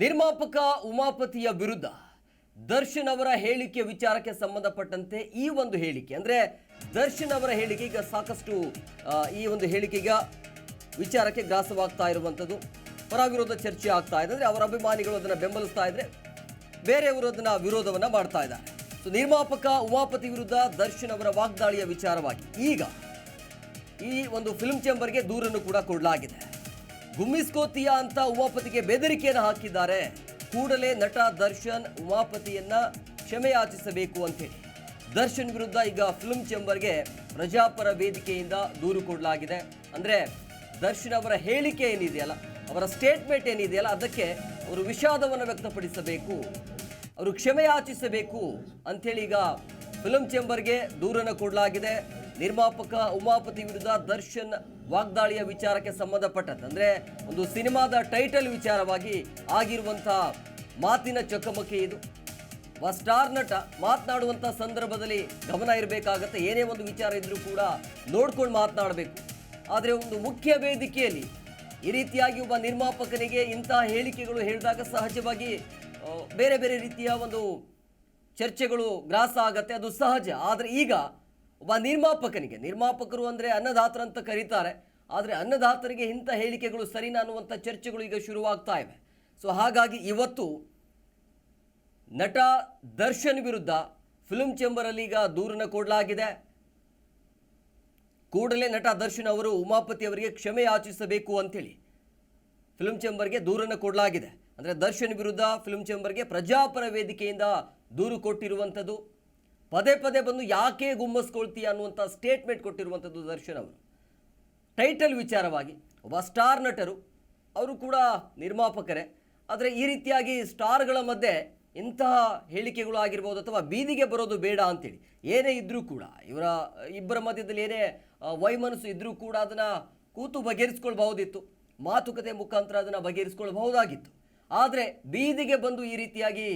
ನಿರ್ಮಾಪಕ ಉಮಾಪತಿಯ ವಿರುದ್ಧ ದರ್ಶನ್ ಅವರ ಹೇಳಿಕೆ ವಿಚಾರಕ್ಕೆ ಸಂಬಂಧಪಟ್ಟಂತೆ ಈ ಒಂದು ಹೇಳಿಕೆ. ಅಂದ್ರೆ ದರ್ಶನ್ ಅವರ ಹೇಳಿಕೆ ಈಗ ಸಾಕಷ್ಟು ಈ ಒಂದು ಹೇಳಿಕೆಗ ವಿಚಾರಕ್ಕೆ ಗ್ರಾಸವಾಗ್ತಾ ಇರುವಂಥದ್ದು. ಪರ ವಿರೋಧ ಚರ್ಚೆ ಆಗ್ತಾ ಇದೆ. ಅಂದ್ರೆ ಅವರ ಅಭಿಮಾನಿಗಳು ಅದನ್ನು ಬೆಂಬಲಿಸ್ತಾ ಇದ್ರೆ ಬೇರೆಯವರು ಅದನ್ನು ವಿರೋಧವನ್ನ ಮಾಡ್ತಾ ಇದ್ದಾರೆ. ಸೊ ನಿರ್ಮಾಪಕ ಉಮಾಪತಿ ವಿರುದ್ಧ ದರ್ಶನ್ ಅವರ ವಾಗ್ದಾಳಿಯ ವಿಚಾರವಾಗಿ ಈಗ ಈ ಒಂದು ಫಿಲ್ಮ್ ಚೇಂಬರ್ಗೆ ದೂರನ್ನು ಕೂಡ ಕೊಡಲಾಗಿದೆ. ಗುಮ್ಮಿಸ್ಕೋತಿಯ ಅಂತ ಉಮಾಪತಿಗೆ ಬೆದರಿಕೆಯನ್ನು ಹಾಕಿದ್ದಾರೆ. ಕೂಡಲೇ ನಟ ದರ್ಶನ್ ಉಮಾಪತಿಯನ್ನ ಕ್ಷಮೆಯಾಚಿಸಬೇಕು ಅಂತೇಳಿ ದರ್ಶನ್ ವಿರುದ್ಧ ಈಗ ಫಿಲ್ಮ್ ಚೇಂಬರ್ಗೆ ಪ್ರಜಾಪರ ವೇದಿಕೆಯಿಂದ ದೂರು ಕೊಡಲಾಗಿದೆ. ಅಂದ್ರೆ ದರ್ಶನ್ ಅವರ ಹೇಳಿಕೆ ಏನಿದೆಯಲ್ಲ ಅವರ ಸ್ಟೇಟ್ಮೆಂಟ್ ಏನಿದೆಯಲ್ಲ ಅದಕ್ಕೆ ಅವರು ವಿಷಾದವನ್ನು ವ್ಯಕ್ತಪಡಿಸಬೇಕು. ಅವರು ಕ್ಷಮೆಯಾಚಿಸಬೇಕು ಅಂಥೇಳಿ ಈಗ ಫಿಲ್ಮ್ ಚೇಂಬರ್ಗೆ ದೂರನ್ನು ಕೊಡಲಾಗಿದೆ. ನಿರ್ಮಾಪಕ ಉಮಾಪತಿ ವಿರುದ್ಧ ದರ್ಶನ್ ವಾಗ್ದಾಳಿಯ ವಿಚಾರಕ್ಕೆ ಸಂಬಂಧಪಟ್ಟಂತೆ, ಅಂದರೆ ಒಂದು ಸಿನಿಮಾದ ಟೈಟಲ್ ವಿಚಾರವಾಗಿ ಆಗಿರುವಂಥ ಮಾತಿನ ಚಕಮಕಿ ಇದು. ಸ್ಟಾರ್ ನಟ ಮಾತನಾಡುವಂಥ ಸಂದರ್ಭದಲ್ಲಿ ಗಮನ ಇರಬೇಕಾಗತ್ತೆ, ಏನೇ ಒಂದು ವಿಚಾರ ಇದ್ದರೂ ಕೂಡ ನೋಡ್ಕೊಂಡು ಮಾತನಾಡಬೇಕು. ಆದರೆ ಒಂದು ಮುಖ್ಯ ವೇದಿಕೆಯಲ್ಲಿ ಈ ರೀತಿಯಾಗಿ ಒಬ್ಬ ನಿರ್ಮಾಪಕನಿಗೆ ಇಂತಹ ಹೇಳಿಕೆಗಳು ಹೇಳಿದಾಗ ಸಹಜವಾಗಿ ಬೇರೆ ಬೇರೆ ರೀತಿಯ ಒಂದು ಚರ್ಚೆಗಳು ಗ್ರಾಸ ಆಗತ್ತೆ, ಅದು ಸಹಜ. ಆದರೆ ಈಗ ಒಬ್ಬ ನಿರ್ಮಾಪಕನಿಗೆ, ನಿರ್ಮಾಪಕರು ಅಂದರೆ ಅನ್ನದಾತರ ಅಂತ ಕರೀತಾರೆ. ಆದರೆ ಅನ್ನದಾತರಿಗೆ ಇಂಥ ಹೇಳಿಕೆಗಳು ಸರಿನಾ ಅನ್ನುವಂಥ ಚರ್ಚೆಗಳು ಈಗ ಶುರುವಾಗ್ತಾ ಇವೆ. ಸೊ ಹಾಗಾಗಿ ಇವತ್ತು ನಟ ದರ್ಶನ್ ವಿರುದ್ಧ ಫಿಲ್ಮ್ ಚೇಂಬರಲ್ಲಿ ಈಗ ದೂರನ್ನು ಕೊಡಲಾಗಿದೆ. ಕೂಡಲೇ ನಟ ದರ್ಶನ್ ಅವರು ಉಮಾಪತಿ ಅವರಿಗೆ ಕ್ಷಮೆ ಯಾಚಿಸಬೇಕು ಅಂತೇಳಿ ಫಿಲ್ಮ್ ಚೇಂಬರ್ಗೆ ದೂರನ್ನು ಕೊಡಲಾಗಿದೆ. ಅಂದರೆ ದರ್ಶನ್ ವಿರುದ್ಧ ಫಿಲ್ಮ್ ಚೇಂಬರ್ಗೆ ಪ್ರಜಾಪರ ವೇದಿಕೆಯಿಂದ ದೂರು ಕೊಟ್ಟಿರುವಂಥದ್ದು. ಪದೇ ಪದೇ ಬಂದು ಯಾಕೆ ಗುಮ್ಮಸ್ಕೊಳ್ತೀಯ ಅನ್ನುವಂಥ ಸ್ಟೇಟ್ಮೆಂಟ್ ಕೊಟ್ಟಿರುವಂಥದ್ದು ದರ್ಶನ್ ಅವರು. ಟೈಟಲ್ ವಿಚಾರವಾಗಿ ಒಬ್ಬ ಸ್ಟಾರ್ ನಟರು, ಅವರು ಕೂಡ ನಿರ್ಮಾಪಕರೇ. ಆದರೆ ಈ ರೀತಿಯಾಗಿ ಸ್ಟಾರ್ಗಳ ಮಧ್ಯೆ ಇಂತಹ ಹೇಳಿಕೆಗಳು ಆಗಿರ್ಬೋದು ಅಥವಾ ಬೀದಿಗೆ ಬರೋದು ಬೇಡ ಅಂತೇಳಿ, ಏನೇ ಇದ್ದರೂ ಕೂಡ, ಇವರ ಇಬ್ಬರ ಮಧ್ಯದಲ್ಲಿ ಏನೇ ವೈಮನಸ್ಸು ಇದ್ದರೂ ಕೂಡ ಅದನ್ನು ಕೂತು ಬಗೆಹರಿಸ್ಕೊಳ್ಬಹುದಿತ್ತು. ಮಾತುಕತೆ ಮುಖಾಂತರ ಅದನ್ನು ಬಗೆಹರಿಸ್ಕೊಳ್ಬಹುದಾಗಿತ್ತು. ಆದರೆ ಬೀದಿಗೆ ಬಂದು ಈ ರೀತಿಯಾಗಿ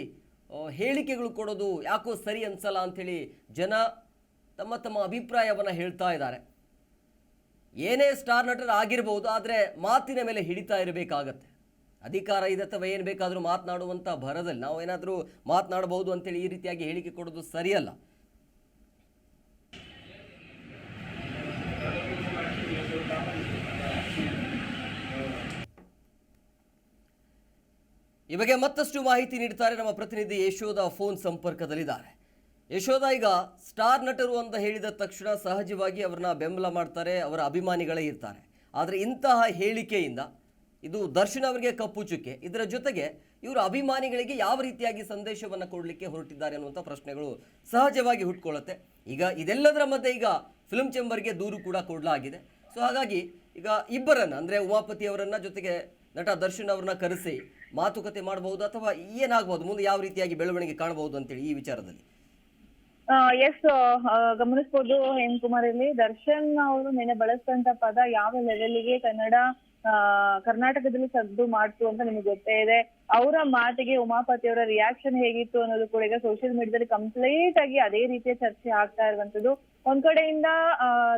ಹೇಳಿಕೆಗಳು ಕೊಡೋದು ಯಾಕೋ ಸರಿ ಅನಿಸಲ್ಲ ಅಂಥೇಳಿ ಜನ ತಮ್ಮ ತಮ್ಮ ಅಭಿಪ್ರಾಯವನ್ನು ಹೇಳ್ತಾ ಇದ್ದಾರೆ. ಏನೇ ಸ್ಟಾರ್ ನಟರು ಆಗಿರ್ಬೋದು, ಆದರೆ ಮಾತಿನ ಮೇಲೆ ಹಿಡಿತಾ ಇರಬೇಕಾಗತ್ತೆ. ಅಧಿಕಾರ ಇದೆ ಅಥವಾ ಏನು ಬೇಕಾದರೂ ಮಾತನಾಡುವಂಥ ಭರದಲ್ಲಿ ನಾವು ಏನಾದರೂ ಮಾತನಾಡಬಹುದು ಅಂತೇಳಿ ಈ ರೀತಿಯಾಗಿ ಹೇಳಿಕೆ ಕೊಡೋದು ಸರಿಯಲ್ಲ. ಈ ಬಗ್ಗೆ ಮತ್ತಷ್ಟು ಮಾಹಿತಿ ನೀಡ್ತಾರೆ ನಮ್ಮ ಪ್ರತಿನಿಧಿ ಯಶೋಧ ಫೋನ್ ಸಂಪರ್ಕದಲ್ಲಿದ್ದಾರೆ. ಯಶೋಧ, ಈಗ ಸ್ಟಾರ್ ನಟರು ಅಂತ ಹೇಳಿದ ತಕ್ಷಣ ಸಹಜವಾಗಿ ಅವ್ರನ್ನ ಬೆಂಬಲ ಮಾಡ್ತಾರೆ, ಅವರ ಅಭಿಮಾನಿಗಳೇ ಇರ್ತಾರೆ. ಆದರೆ ಇಂತಹ ಹೇಳಿಕೆಯಿಂದ, ಇದು ದರ್ಶನ್ ಅವರಿಗೆ ಕಪ್ಪು ಚುಕ್ಕೆ ಇದರ ಜೊತೆಗೆ ಇವರು ಅಭಿಮಾನಿಗಳಿಗೆ ಯಾವ ರೀತಿಯಾಗಿ ಸಂದೇಶವನ್ನು ಕೊಡಲಿಕ್ಕೆ ಹೊರಟಿದ್ದಾರೆ ಅನ್ನುವಂಥ ಪ್ರಶ್ನೆಗಳು ಸಹಜವಾಗಿ ಹುಟ್ಕೊಳ್ಳುತ್ತೆ. ಈಗ ಇದೆಲ್ಲದರ ಮಧ್ಯೆ ಈಗ ಫಿಲ್ಮ್ ಚೇಂಬರ್ಗೆ ದೂರು ಕೂಡ ಕೊಡಲಾಗಿದೆ. ಸೊ ಹಾಗಾಗಿ ಈಗ ಇಬ್ಬರನ್ನ, ಅಂದರೆ ಉಮಾಪತಿ ಅವರನ್ನ ಜೊತೆಗೆ ನಟ ದರ್ಶನ್ ಅವ್ರನ್ನ ಕರೆಸಿ ಮಾತುಕತೆ ಮಾಡಬಹುದು ಅಥವಾ ಏನಾಗಬಹುದು? ಮುಂದೆ ಯಾವ ರೀತಿಯಾಗಿ ಬೆಳವಣಿಗೆ ಕಾಣಬಹುದು ಅಂತೇಳಿ ಈ ವಿಚಾರದಲ್ಲಿ? ಎಸ್ ಗಮನಿಸಬಹುದು ಹೇಮಕುಮಾರ್ ಇಲ್ಲಿ. ದರ್ಶನ್ ಅವರು ನಿನ್ನೆ ಬಳಸಿದಂತ ಪದ ಯಾವ ಲೆವೆಲ್ಗೆ ಕನ್ನಡ ಕರ್ನಾಟಕದಲ್ಲಿ ಸದ್ದು ಮಾಡ್ತು ಅಂತ ನಿಮ್ಗೆ ಗೊತ್ತೇ ಇದೆ. ಅವರ ಮಾತಿಗೆ ಉಮಾಪತಿ ಅವರ ರಿಯಾಕ್ಷನ್ ಹೇಗಿತ್ತು ಅನ್ನೋದು ಕೂಡ ಈಗ ಸೋಷಿಯಲ್ ಮೀಡಿಯಾದಲ್ಲಿ ಕಂಪ್ಲೀಟ್ ಆಗಿ ಅದೇ ರೀತಿಯ ಚರ್ಚೆ ಆಗ್ತಾ ಇರುವಂತದ್ದು ಒಂದ್ ಕಡೆಯಿಂದ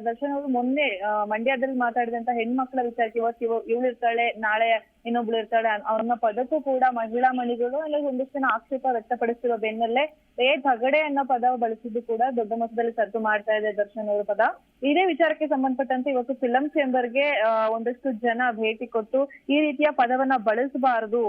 ದರ್ಶನ್ ಅವರು ಮೊನ್ನೆ ಮಂಡ್ಯದಲ್ಲಿ ಮಾತಾಡಿದಂತ ಹೆಣ್ಮಕ್ಳ ವಿಚಾರಕ್ಕೆ ಇವತ್ತು ಇವ್ ಇರ್ತಾಳೆ, ನಾಳೆ ಇನ್ನೊಬ್ಳು ಇರ್ತಾಳೆ ಅನ್ನೋ ಪದಕ್ಕೂ ಕೂಡ ಮಹಿಳಾ ಮಣಿಗಳು ಅಲ್ಲಿ ಒಂದಿಷ್ಟು ಜನ ಆಕ್ಷೇಪ ವ್ಯಕ್ತಪಡಿಸಿರೋ ಬೆನ್ನಲ್ಲೇ ಏ ತಗಡೆ ಅನ್ನೋ ಪದ ಬಳಸಿದ್ದು ಕೂಡ ದೊಡ್ಡ ಮಟ್ಟದಲ್ಲಿ ಸದ್ದು ಮಾಡ್ತಾ ಇದೆ ದರ್ಶನ್ ಅವರ ಪದ. ಇದೇ ವಿಚಾರಕ್ಕೆ ಸಂಬಂಧಪಟ್ಟಂತೆ ಇವತ್ತು ಫಿಲಂ ಚೇಂಬರ್ಗೆ ಒಂದಷ್ಟು ಜನ ಭೇಟಿ ಕೊಟ್ಟು ಈ ರೀತಿಯ ಪದವನ್ನ ಬಳಸಬಾರದು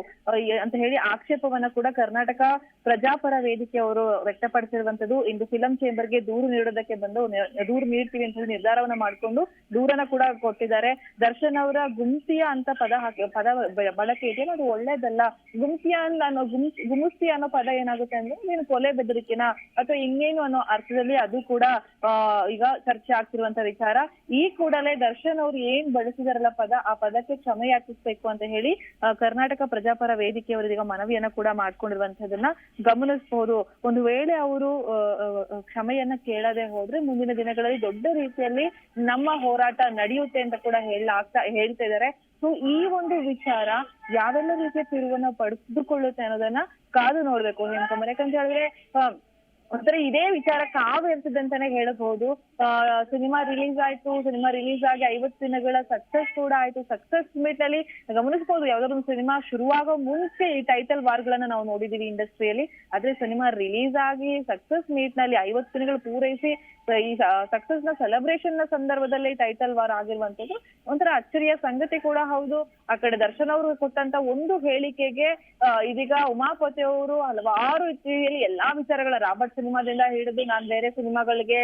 ಅಂತ ಹೇಳಿ ಆಕ್ಷೇಪವನ್ನ ಕೂಡ ಕರ್ನಾಟಕ ಪ್ರಜಾಪರ ವೇದಿಕೆ ಅವರು ವ್ಯಕ್ತಪಡಿಸಿರುವಂತದ್ದು ಇಂದು ಫಿಲಂ ಚೇಂಬರ್ಗೆ ದೂರು ನೀಡೋದಕ್ಕೆ ಬಂದು ದೂರು ನೀಡ್ತೀವಿ ಅಂತ ಹೇಳಿ ನಿರ್ಧಾರವನ್ನ ಮಾಡ್ಕೊಂಡು ದೂರನ ಕೂಡ ಕೊಟ್ಟಿದ್ದಾರೆ. ದರ್ಶನ್ ಅವರ ಗುಂಸಿಯ ಅಂತ ಪದ ಹಾಕಿ, ಪದ ಬಳಕೆ ಇದೆ ಅದು ಒಳ್ಳೇದಲ್ಲ. ಗುಮ್ಸಿಯ ಅನ್ನೋ ಗುಮ್ಸ್ ಗುಮುಸ್ತಿ ಅನ್ನೋ ಪದ ಏನಾಗುತ್ತೆ ಅಂದ್ರೆ ನೀನು ಕೊಲೆ ಬೆದರಿಕೆನ ಅಥವಾ ಇನ್ನೇನು ಅನ್ನೋ ಅರ್ಥದಲ್ಲಿ ಅದು ಕೂಡ ಈಗ ಚರ್ಚೆ ಆಗ್ತಿರುವಂತ ವಿಚಾರ. ಈ ಕೂಡಲೇ ದರ್ಶನ್ ಅವ್ರು ಏನ್ ಬಳಸಿದಾರಲ್ಲ ಪದ, ಆ ಪದಕ್ಕೆ ಕ್ಷಮೆ ಯಾಚಿಸ್ಬೇಕು ಅಂತ ಹೇಳಿ ಕರ್ನಾಟಕ ಪ್ರಜಾಪರ ವೇದಿಕೆಯವರು ಈಗ ಮನವಿಯನ್ನ ಕೂಡ ಮಾಡ್ಕೊಂಡಿರುವಂತದನ್ನ ಗಮನಿಸಬಹುದು ಒಂದು ವೇಳೆ ಅವರು ಕ್ಷಮೆಯನ್ನ ಕೇಳದೆ ಹೋದ್ರೆ ಮುಂದಿನ ದಿನಗಳಲ್ಲಿ ದೊಡ್ಡ ರೀತಿಯಲ್ಲಿ ನಮ್ಮ ಹೋರಾಟ ನಡೆಯುತ್ತೆ ಅಂತ ಕೂಡ ಹೇಳಾಗ್ತಾ ಹೇಳ್ತಾ ಇದ್ದಾರೆ. ಸೊ ಈ ಒಂದು ವಿಚಾರ ಯಾವೆಲ್ಲ ರೀತಿಯ ತಿರುವನ್ನ ಪಡೆದುಕೊಳ್ಳುತ್ತೆ ಅನ್ನೋದನ್ನ ಕಾದು ನೋಡ್ಬೇಕು. ಹೇಮಕುಮಾರ್ ಯಾಕಂತ ಹೇಳಿದ್ರೆ ಒಂಥರ ಇದೇ ವಿಚಾರ ಕಾವು ಇರ್ತದೆ ಅಂತಾನೆ ಹೇಳಬಹುದು. ಸಿನಿಮಾ ರಿಲೀಸ್ ಆಯ್ತು. ಸಿನಿಮಾ ರಿಲೀಸ್ ಆಗಿ ಐವತ್ತು ದಿನಗಳ ಸಕ್ಸಸ್ ಕೂಡ ಆಯ್ತು. ಸಕ್ಸಸ್ ಮೀಟ್ ಅಲ್ಲಿ ಗಮನಿಸಬಹುದು, ಯಾವ್ದಾದ್ರು ಒಂದು ಸಿನಿಮಾ ಶುರುವಾಗೋ ಮುಂಚೆ ಈ ಟೈಟಲ್ ವಾರ್ಗಳನ್ನ ನಾವು ನೋಡಿದೀವಿ ಇಂಡಸ್ಟ್ರಿಯಲ್ಲಿ ಆದ್ರೆ ಸಿನಿಮಾ ರಿಲೀಸ್ ಆಗಿ ಸಕ್ಸಸ್ ಮೀಟ್ನಲ್ಲಿ ಐವತ್ತು ದಿನಗಳು ಪೂರೈಸಿ ಈ ಸಕ್ಸಸ್ನ ಸೆಲೆಬ್ರೇಷನ್ನ ಸಂದರ್ಭದಲ್ಲಿ ಟೈಟಲ್ ವಾರ್ ಆಗಿರುವಂತದ್ದು ಒಂಥರ ಅಚ್ಚರಿಯ ಸಂಗತಿ ಕೂಡ ಹೌದು. ಆ ಕಡೆ ದರ್ಶನ್ ಅವರು ಕೊಟ್ಟಂತ ಒಂದು ಹೇಳಿಕೆಗೆ ಇದೀಗ ಉಮಾಪತಿ ಅವರು ಹಲವಾರು ರೀತಿಯಲ್ಲಿ ಎಲ್ಲಾ ವಿಚಾರಗಳ ರಾಬರ್ಟ್ ಸಿನಿಮಾದಿಂದ ಹಿಡಿದು ನಾನ್ ಬೇರೆ ಸಿನಿಮಾಗಳಿಗೆ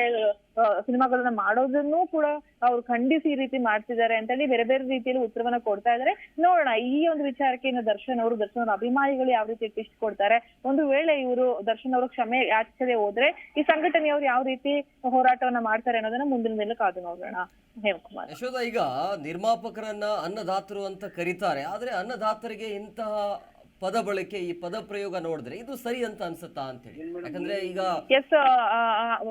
ಸಿನಿಮಾಗಳನ್ನ ಮಾಡೋದನ್ನು ಕೂಡ ಅವ್ರು ಖಂಡಿಸಿ ಈ ರೀತಿ ಮಾಡ್ತಿದ್ದಾರೆ ಅಂತ ಹೇಳಿ ಬೇರೆ ಬೇರೆ ರೀತಿಯಲ್ಲಿ ಉತ್ತರವನ್ನ ಕೊಡ್ತಾ ಇದ್ದಾರೆ. ನೋಡೋಣ, ಈ ಒಂದು ವಿಚಾರಕ್ಕೆ ಇನ್ನು ದರ್ಶನ್ ಅವರು, ದರ್ಶನ್ ಅವ್ರ ಅಭಿಮಾನಿಗಳು ಯಾವ ರೀತಿ ಟ್ವಿಸ್ಟ್ ಕೊಡ್ತಾರೆ? ಒಂದು ವೇಳೆ ಇವರು ದರ್ಶನ್ ಅವರು ಕ್ಷಮೆ ಯಾಚಿಸದೆ ಹೋದ್ರೆ ಈ ಸಂಘಟನೆಯವರು ಯಾವ ರೀತಿ ಹೋರಾಟವನ್ನ ಮಾಡ್ತಾರೆ ಅನ್ನೋದನ್ನ ಮುಂದಿನ ಮೇಲೆ ಕಾದು ನೋಡೋಣ. ಹೇಮಕುಮಾರ್. ಯಶೋಧ, ಈಗ ನಿರ್ಮಾಪಕರನ್ನ ಅನ್ನದಾತರು ಅಂತ ಕರೀತಾರೆ. ಆದ್ರೆ ಅನ್ನದಾತರಿಗೆ ಇಂತಹ ಪದ ಬಳಕೆ ಈ ಪದ ಪ್ರಯೋಗ ನೋಡಿದ್ರೆ ಇದು ಸರಿ ಅಂತ ಅನ್ಸುತ್ತಾ ಅಂತೇಳಿ. ಯಾಕಂದ್ರೆ ಈಗ ಎಸ್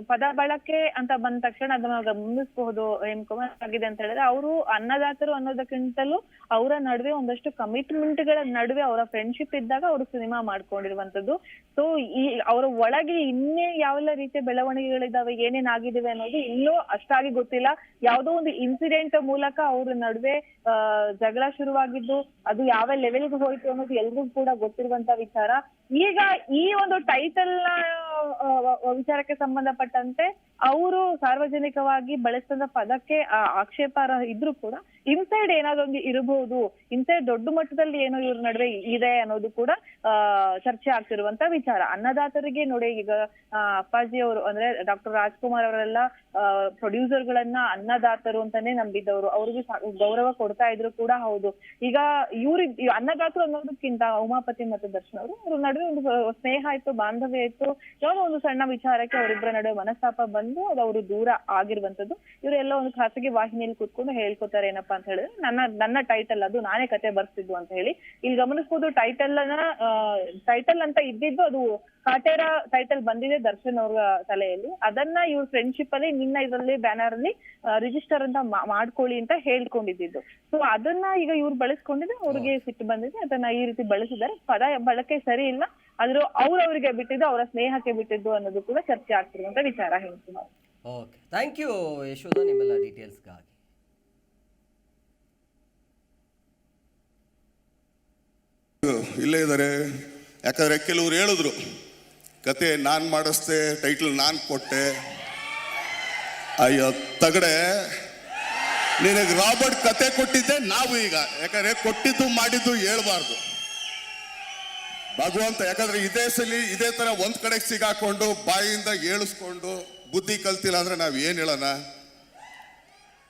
ಪದ ಬಳಕೆ ಅಂತ ಬಂದ ತಕ್ಷಣ ಅದನ್ನ ಗಮನಿಸಬಹುದು ಹೇಮಕುಮಾರ್ ಆಗಿದೆ ಅಂತ ಹೇಳಿದ್ರೆ ಅವರು ಅನ್ನದಾತರು ಅನ್ನೋದಕ್ಕಿಂತಲೂ ಅವರ ನಡುವೆ ಒಂದಷ್ಟು ಕಮಿಟ್ಮೆಂಟ್ಗಳ ನಡುವೆ ಅವರ ಫ್ರೆಂಡ್ಶಿಪ್ ಇದ್ದಾಗ ಅವರು ಸಿನಿಮಾ ಮಾಡ್ಕೊಂಡಿರುವಂತದ್ದು ಸೊ ಈ ಅವರ ಒಳಗೆ ಇನ್ನೇ ಯಾವೆಲ್ಲ ರೀತಿಯ ಬೆಳವಣಿಗೆಗಳಿದಾವೆ ಏನೇನ್ ಆಗಿದಾವೆ ಅನ್ನೋದು ಇನ್ನೂ ಅಷ್ಟಾಗಿ ಗೊತ್ತಿಲ್ಲ. ಯಾವುದೋ ಒಂದು ಇನ್ಸಿಡೆಂಟ್ ಮೂಲಕ ಅವ್ರ ನಡುವೆ ಆ, ಜಗಳ ಶುರುವಾಗಿದ್ದು ಅದು ಯಾವ ಲೆವೆಲ್ಗೆ ಹೋಯ್ತು ಅನ್ನೋದು ಎಲ್ರಿಗೂ ಕೂಡ ಗೊತ್ತಿರುವಂತ ವಿಚಾರ. ಈಗ ಈ ಒಂದು ಟೈಟಲ್ ವಿಚಾರಕ್ಕೆ ಸಂಬಂಧಪಟ್ಟಂತೆ ಅವರು ಸಾರ್ವಜನಿಕವಾಗಿ ಬಳಸಿದ ಪದಕ್ಕೆ ಆ, ಆಕ್ಷೇಪಾರ್ಹ ಇದ್ರೂ ಕೂಡ ಇನ್ಸೈಡ್ ಏನಾದೊಂದು ಇರಬಹುದು ಇನ್ಸೈಡ್ ದೊಡ್ಡ ಮಟ್ಟದಲ್ಲಿ ಏನೋ ಇವ್ರ ನಡುವೆ ಇದೆ ಅನ್ನೋದು ಕೂಡ ಚರ್ಚೆ ಆಗ್ತಿರುವಂತ ವಿಚಾರ. ಅನ್ನದಾತರಿಗೆ ನೋಡಿ ಈಗ ಅಪ್ಪಾಜಿ ಅವರು ಅಂದ್ರೆ ಡಾಕ್ಟರ್ ರಾಜ್ಕುಮಾರ್ ಅವರೆಲ್ಲ ಪ್ರೊಡ್ಯೂಸರ್ ಗಳನ್ನ ಅನ್ನದಾತರು ಅಂತಾನೆ ನಂಬಿದ್ದವರು. ಅವ್ರಿಗೆ ಗೌರವ ಕೊಡ್ತಾ ಇದ್ರು ಕೂಡ ಹೌದು. ಈಗ ಇವ್ರ ಅನ್ನದಾತರು ಅನ್ನೋದಕ್ಕಿಂತ ಉಮಾಪತಿ ಮತ್ತು ದರ್ಶನ್ ಅವರು ಅವ್ರ ನಡುವೆ ಒಂದು ಸ್ನೇಹ ಇತ್ತು ಬಾಂಧವ್ಯ ಇತ್ತು. ಯಾವುದೋ ಒಂದು ಸಣ್ಣ ವಿಚಾರಕ್ಕೆ ಅವರಿಬ್ಬರ ನಡುವೆ ಮನಸ್ತಾಪ ಬಂದು ಅದು ಅವರು ದೂರ ಆಗಿರುವಂತದ್ದು ಇವರೆಲ್ಲ ಒಂದು ಖಾಸಗಿ ವಾಹಿನಿಯಲ್ಲಿ ಕೂತ್ಕೊಂಡು ಹೇಳ್ಕೊತಾರೆ ಏನಪ್ಪಾ ಅಂತ ಹೇಳಿದ್ರೆ ನನ್ನ ನನ್ನ ಟೈಟಲ್ ಅದು ನಾನೇ ಕತೆ ಬರ್ತಿದ್ದು ಅಂತ ಹೇಳಿ. ಇಲ್ಲಿ ಗಮನಿಸಬಹುದು ಟೈಟಲ್ ಅನ್ನ ಟೈಟಲ್ ಅಂತ ಇದ್ದಿದ್ದು ಅದು ಕಾಟೇರ ಟೈಟಲ್ ಬಂದಿದೆ ದರ್ಶನ್ ಅವ್ರ ತಲೆಯಲ್ಲಿ. ಅದನ್ನ ಇವ್ರ ಫ್ರೆಂಡ್ಶಿಪ್ ಅಲ್ಲಿ ನಿನ್ನ ಇದರಲ್ಲಿ ಬ್ಯಾನರ್ ಅಲ್ಲಿ ರಿಜಿಸ್ಟರ್ ಅಂತ ಮಾಡ್ಕೊಳ್ಳಿ ಅಂತ ಹೇಳ್ಕೊಂಡಿದ್ದು ಸೊ ಅದನ್ನ ಈಗ ಇವ್ರು ಬಳಸ್ಕೊಂಡಿದ್ರೆ ಅವ್ರಿಗೆ ಸಿಟ್ಟು ಬಂದಿದೆ ಅದನ್ನ ಈ ರೀತಿ ಬಳಸಿದ್ದಾರೆ. ಪದ ಬಳಕೆ ಸರಿ ಇಲ್ಲ. ಆದ್ರೂ ಅವ್ರವ್ರಿಗೆ ಬಿಟ್ಟಿದ್ದು ಅವರ ಸ್ನೇಹಕ್ಕೆ ಬಿಟ್ಟಿದ್ದು ಅನ್ನೋದು ಕೂಡ ಚರ್ಚೆ ಆಗ್ತಿರುವಂತ ವಿಚಾರ ಹೇಳ್ತೀನಿ ಓಕೆ ಥ್ಯಾಂಕ್ ಯು ಯಶೋಧ ನಿಮ್ಮೆಲ್ಲ ಡೀಟೇಲ್ಸ್ಗಾಗಿ ಇಲ್ಲೇ ಇದ್ದಾರೆ. ಯಾಕಂದ್ರೆ ಕೆಲವ್ರು ಹೇಳಿದ್ರು ಕತೆ ನಾನು ಮಾಡಿಸ್ದೆ ಟೈಟಲ್ ನಾನು ಕೊಟ್ಟೆ. ಅಯ್ಯೋ ತಗಡೆ ನಿನಗೆ ರಾಬರ್ಟ್ ಕತೆ ಕೊಟ್ಟಿದ್ದೆ ನಾವು ಈಗ. ಯಾಕಂದ್ರೆ ಕೊಟ್ಟಿದ್ದು ಮಾಡಿದ್ದು ಹೇಳ್ಬಾರ್ದು. ಭಗವಂತ, ಯಾಕಂದ್ರೆ ಇದೇ ಸಲಿ ಇದೇ ತರ ಒಂದ್ ಕಡೆಗೆ ಸಿಗಾಕೊಂಡು ಬಾಯಿಂದ ಏಳಿಸ್ಕೊಂಡು ಬುದ್ಧಿ ಕಲ್ತಿಲ್ಲ ಅಂದ್ರೆ ನಾವ್ ಏನ್ ಹೇಳೋಣ?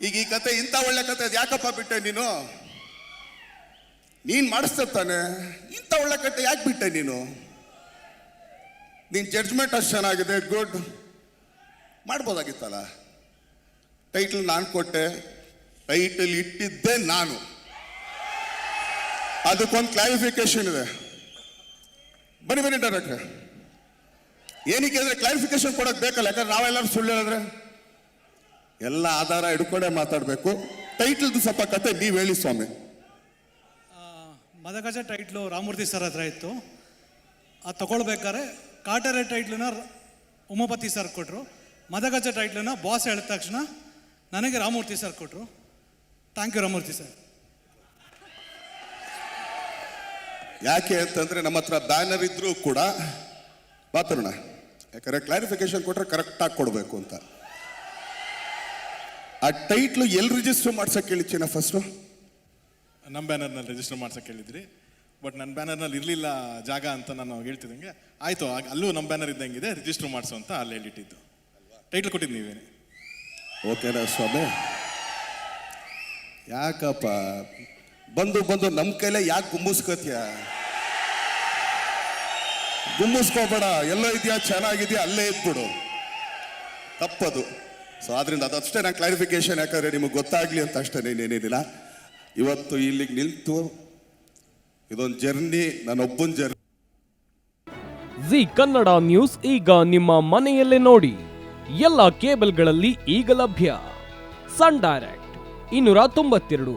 ಈಗ ಈ ಕತೆ ಇಂಥ ಒಳ್ಳೆ ಕತೆ ಅದು ಯಾಕಪ್ಪ ಬಿಟ್ಟೆ ನೀನು? ನೀನ್ ಮಾಡಿಸ್ತಾನೆ ಇಂಥ ಒಳ್ಳೆ ಕತೆ ಯಾಕೆ ಬಿಟ್ಟೆ ನೀನು? ನಿನ್ ಜಡ್ಜ್ಮೆಂಟ್ ಅಷ್ಟು ಚೆನ್ನಾಗಿದೆ ಗುಡ್ ಮಾಡ್ಬೋದಾಗಿತ್ತಲ್ಲ? ಟೈಟಲ್ ನಾನು ಕೊಟ್ಟೆ ಟೈಟಲ್ ಇಟ್ಟಿದ್ದೆ ನಾನು. ಅದಕ್ಕೊಂದು ಕ್ಲಾರಿಫಿಕೇಶನ್ ಇದೆ. ಬನ್ನಿ ಬನ್ನಿ ಡೈರೆಕ್ಟ್ರೆ ಏನಕ್ಕೆ ಅಂದ್ರೆ ಕ್ಲಾರಿಫಿಕೇಶನ್ ಕೊಡೋಕೆ ಬೇಕಲ್ಲ, ಯಾಕಂದ್ರೆ ನಾವೆಲ್ಲರೂ ಸುಳ್ಳು ಹೇಳಿದ್ರೆ. ಎಲ್ಲ ಆಧಾರ ಹಿಡ್ಕೊಂಡೇ ಮಾತಾಡಬೇಕು. ಟೈಟಲ್ದು ಸ್ವಲ್ಪ ಕತೆ ನೀವು ಹೇಳಿ ಸ್ವಾಮಿ. ಮದಗಜ ಟೈಟ್ಲು ರಾಮಮೂರ್ತಿ ಸರ್ ಹತ್ರ ಇತ್ತು. ಅದು ತಗೊಳ್ಬೇಕಾದ್ರೆ ಕಾಟರೆ ಟೈಟ್ಲನ್ನ ಉಮಾಪತಿ ಸರ್ ಕೊಟ್ಟರು ಮದಗಜ ಟೈಟ್ಲನ್ನ ಬಾಸ್ ಹೇಳಿದ ತಕ್ಷಣ ನನಗೆ ರಾಮಮೂರ್ತಿ ಸರ್ ಕೊಟ್ಟರು ಥ್ಯಾಂಕ್ ಯು ರಾಮೂರ್ತಿ ಸರ್. ಯಾಕೆ ಅಂತಂದ್ರೆ ನಮ್ಮ ಹತ್ರ ಬ್ಯಾನರ್ ಇದ್ದರೂ ಕೂಡ ಮಾತಾಡೋಣ ಯಾಕಂದ್ರೆ ಕ್ಲಾರಿಫಿಕೇಶನ್ ಕೊಟ್ರೆ ಕರೆಕ್ಟಾಗಿ ಕೊಡಬೇಕು ಅಂತ. ಆ ಟೈಟ್ಲು ಎಲ್ಲಿ ರಿಜಿಸ್ಟರ್ ಮಾಡ್ಸಕ್ ಹೇಳಿಚ್ಚಿನ ಫಸ್ಟು ನಮ್ಮ ಬ್ಯಾನರ್ನಲ್ಲಿ ರಿಜಿಸ್ಟರ್ ಮಾಡ್ಸಕ್ಕೆ ಹೇಳಿದ್ರಿ. ಬಟ್ ನನ್ನ ಬ್ಯಾನರ್ನಲ್ಲಿ ಇರಲಿಲ್ಲ ಜಾಗ ಅಂತ ನಾನು ಹೇಳ್ತಿದ್ದಂಗೆ ಆಯಿತು ಅಲ್ಲೂ ನಮ್ಮ ಬ್ಯಾನರ್ ಇದ್ದಂಗಿದೆ ರಿಜಿಸ್ಟರ್ ಮಾಡಿಸು ಅಂತ ಅಲ್ಲಿ ಹೇಳಿಟ್ಟಿದ್ದು. ಟೈಟ್ಲ್ ಕೊಟ್ಟಿದ್ದು ನೀವೇನೆ. ಓಕೆನಾ ಸ್ವಾಮಿ. ಯಾಕಪ್ಪ? ಬಂದು ಬಂದು ನಮ್ಮ ಕೈಲೇ ಯಾಕೆ ಗುಂಬಿಸ್ಕೋತೀಯ? ಗುಂಬಿಸ್ಕೋಬೇಡ, ಎಲ್ಲೋ ಇದೆಯಾ, ಚೆನ್ನಾಗಿದೆಯಾ, ಅಲ್ಲೇ ಇದ್ಬಿಡು. ತಪ್ಪದು. ಸೊ ಆದ್ರಿಂದ ಅದಷ್ಟೇ ನಾನು ಕ್ಲಾರಿಫಿಕೇಶನ್ ಯಾಕಂದ್ರೆ ನಿಮಗೆ ಗೊತ್ತಾಗ್ಲಿ ಅಂತ ಅಷ್ಟೇ ಏನೇನಿಲ್ಲ ಇವತ್ತು ಇಲ್ಲಿಗೆ ನಿಂತು ಇದೊಂದು ಜರ್ನಿ ನನ್ನೊಬ್ಬನ ಜರ್ನಿ. ಜಿ ಕನ್ನಡ ನ್ಯೂಸ್ ಈಗ ನಿಮ್ಮ ಮನೆಯಲ್ಲೇ ನೋಡಿ. ಎಲ್ಲ ಕೇಬಲ್ಗಳಲ್ಲಿ ಈಗ ಲಭ್ಯ. ಸನ್ ಡೈರೆಕ್ಟ್, ಇನ್ನೂರ ತೊಂಬತ್ತೆರಡು.